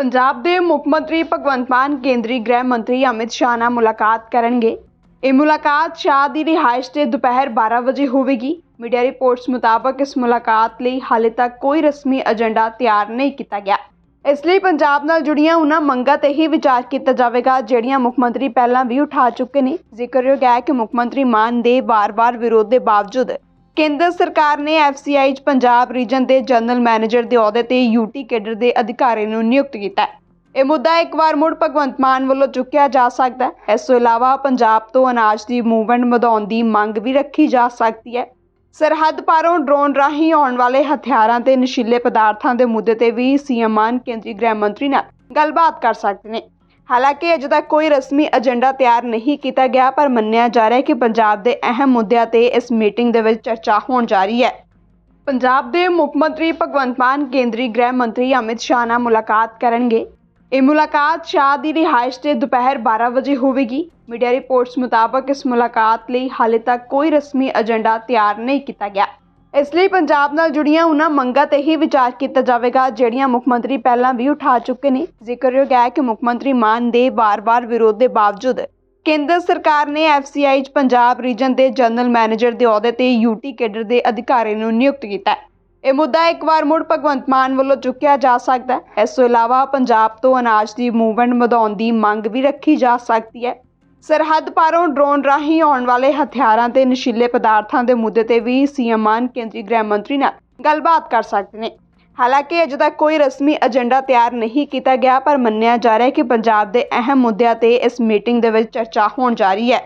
ਪੰਜਾਬ ਦੇ ਮੁੱਖ ਮੰਤਰੀ ਭਗਵੰਤ ਮਾਨ, ਕੇਂਦਰੀ ਗ੍ਰਹਿ ਮੰਤਰੀ ਅਮਿਤ ਸ਼ਾਹ ਨਾਲ ਮੁਲਾਕਾਤ ਕਰਨਗੇ। ਇਹ ਮੁਲਾਕਾਤ ਸ਼ਾਹ ਦੀ ਰਿਹਾਇਸ਼ ਤੇ ਦੁਪਹਿਰ 12 ਵਜੇ ਹੋਵੇਗੀ। ਮੀਡੀਆ ਰਿਪੋਰਟਸ ਮੁਤਾਬਕ ਇਸ ਮੁਲਾਕਾਤ ਲਈ ਹਾਲੇ ਤੱਕ ਕੋਈ ਰਸਮੀ ਏਜੰਡਾ ਤਿਆਰ ਨਹੀਂ ਕੀਤਾ ਗਿਆ। ਇਸ ਲਈ ਪੰਜਾਬ ਨਾਲ ਜੁੜੀਆਂ ਉਹਨਾਂ ਮੰਗਾਂ ਤੇ ਹੀ ਵਿਚਾਰ ਕੀਤਾ ਜਾਵੇਗਾ, ਜਿਹੜੀਆਂ ਮੁੱਖ ਮੰਤਰੀ ਪਹਿਲਾਂ ਵੀ ਉਠਾ ਚੁੱਕੇ ਨੇ। ਜ਼ਿਕਰਯੋਗ ਹੈ ਕਿ ਮੁੱਖ ਮੰਤਰੀ ਮਾਨ ਦੇ ਵਾਰ-ਵਾਰ ਵਿਰੋਧ ਦੇ ਬਾਵਜੂਦ ਕੇਂਦਰ ਸਰਕਾਰ ਨੇ ਐਫਸੀਆਈ ਚ ਪੰਜਾਬ ਰੀਜਨ ਦੇ ਜਨਰਲ ਮੈਨੇਜਰ ਦੇ ਅਹੁਦੇ ਤੇ ਯੂਟੀ ਕੇਡਰ ਦੇ ਅਧਿਕਾਰੀ ਨੂੰ ਨਿਯੁਕਤ ਕੀਤਾ ਹੈ। ਇਹ ਮੁੱਦਾ ਇੱਕ ਵਾਰ ਮੁੜ ਭਗਵੰਤ ਮਾਨ ਵੱਲੋਂ ਚੁੱਕਿਆ ਜਾ ਸਕਦਾ ਹੈ। ਇਸ ਤੋਂ ਇਲਾਵਾ ਪੰਜਾਬ ਤੋਂ ਅਨਾਜ ਦੀ ਮੂਵਮੈਂਟ ਵਧਾਉਣ ਦੀ ਮੰਗ ਵੀ ਰੱਖੀ ਜਾ ਸਕਦੀ ਹੈ। ਸਰਹੱਦ ਪਾਰੋਂ ਡਰੋਨ ਰਾਹੀਂ ਆਉਣ ਵਾਲੇ ਹਥਿਆਰਾਂ ਤੇ ਨਸ਼ੀਲੇ ਪਦਾਰਥਾਂ ਦੇ ਮੁੱਦੇ ਤੇ ਵੀ ਸੀਐਮ ਮਾਨ, ਕੇਂਦਰੀ ਗ੍ਰਹਿ ਮੰਤਰੀ ਨਾਲ ਗੱਲਬਾਤ ਕਰ ਸਕਦੇ ਨੇ। ਹਾਲਾਂਕਿ ਅਜੇ ਤੱਕ ਕੋਈ ਰਸਮੀ ਏਜੰਡਾ ਤਿਆਰ ਨਹੀਂ ਕੀਤਾ ਗਿਆ, ਪਰ ਮੰਨਿਆ ਜਾ ਰਿਹਾ ਹੈ ਕਿ ਪੰਜਾਬ ਦੇ ਅਹਿਮ ਮੁੱਦਿਆਂ ਤੇ ਇਸ ਮੀਟਿੰਗ ਦੇ ਵਿੱਚ ਚਰਚਾ ਹੋਣ ਜਾ ਰਹੀ ਹੈ। ਪੰਜਾਬ ਦੇ ਮੁੱਖ ਮੰਤਰੀ ਭਗਵੰਤ ਮਾਨ, ਕੇਂਦਰੀ ਗ੍ਰਹਿ ਮੰਤਰੀ ਅਮਿਤ ਸ਼ਾਹ ਨਾਲ ਮੁਲਾਕਾਤ ਕਰਨਗੇ। ਇਹ ਮੁਲਾਕਾਤ ਸ਼ਾਹ ਦੀ ਰਿਹਾਇਸ਼ ਤੇ ਦੁਪਹਿਰ 12 ਵਜੇ ਹੋਵੇਗੀ। ਮੀਡੀਆ ਰਿਪੋਰਟਸ ਮੁਤਾਬਕ ਇਸ ਮੁਲਾਕਾਤ ਲਈ ਹਾਲੇ ਤੱਕ ਕੋਈ ਰਸਮੀ ਏਜੰਡਾ ਤਿਆਰ ਨਹੀਂ ਕੀਤਾ ਗਿਆ। ਇਸ ਲਈ ਪੰਜਾਬ ਨਾਲ ਜੁੜੀਆਂ ਉਹਨਾਂ ਮੰਗਾਂ ਤੇ ਹੀ ਵਿਚਾਰ ਕੀਤਾ ਜਾਵੇਗਾ, ਜਿਹੜੀਆਂ ਮੁੱਖ ਮੰਤਰੀ ਪਹਿਲਾਂ ਵੀ ਉਠਾ ਚੁੱਕੇ ਨੇ। ਜ਼ਿਕਰਯੋਗ ਹੈ ਕਿ ਮੁੱਖ ਮੰਤਰੀ ਮਾਨ ਦੇ ਵਾਰ-ਵਾਰ ਵਿਰੋਧ ਦੇ ਬਾਵਜੂਦ ਕੇਂਦਰ ਸਰਕਾਰ ਨੇ ਐਫਸੀਆਈ ਚ ਪੰਜਾਬ ਰੀਜਨ ਦੇ ਜਨਰਲ ਮੈਨੇਜਰ ਦੇ ਅਹੁਦੇ ਤੇ ਯੂਟੀ ਕੇਡਰ ਦੇ ਅਧਿਕਾਰੀ ਨੂੰ ਨਿਯੁਕਤ ਕੀਤਾ ਹੈ। ਇਹ ਮੁੱਦਾ ਇੱਕ ਵਾਰ ਮੁੜ ਭਗਵੰਤ ਮਾਨ ਵੱਲੋਂ ਚੁੱਕਿਆ ਜਾ ਸਕਦਾ ਹੈ। ਇਸ ਤੋਂ ਇਲਾਵਾ ਪੰਜਾਬ ਤੋਂ ਅਨਾਜ ਦੀ ਮੂਵਮੈਂਟ ਵਧਾਉਣ ਦੀ ਮੰਗ ਵੀ ਰੱਖੀ ਜਾ ਸਕਦੀ ਹੈ। ਸਰਹੱਦ ਪਾਰੋਂ ਡਰੋਨ ਰਾਹੀਂ ਆਉਣ ਵਾਲੇ ਹਥਿਆਰਾਂ ਤੇ ਨਸ਼ੀਲੇ ਪਦਾਰਥਾਂ ਦੇ ਮੁੱਦੇ ਤੇ ਵੀ ਸੀਐਮ ਮਾਨ ਕੇਂਦਰੀ ਗ੍ਰਹਿ ਮੰਤਰੀ ਨਾਲ ਗੱਲਬਾਤ ਕਰ ਸਕਦੇ ਨੇ। ਹਾਲਾਂਕਿ ਅਜੇ ਤੱਕ ਕੋਈ ਰਸਮੀ ਏਜੰਡਾ ਤਿਆਰ ਨਹੀਂ ਕੀਤਾ ਗਿਆ, ਪਰ ਮੰਨਿਆ ਜਾ ਰਿਹਾ ਹੈ ਕਿ ਪੰਜਾਬ ਦੇ ਅਹਿਮ ਮੁੱਦਿਆਂ ਤੇ ਇਸ ਮੀਟਿੰਗ ਦੇ ਵਿੱਚ ਚਰਚਾ ਹੋਣ ਜਾ ਰਹੀ ਹੈ।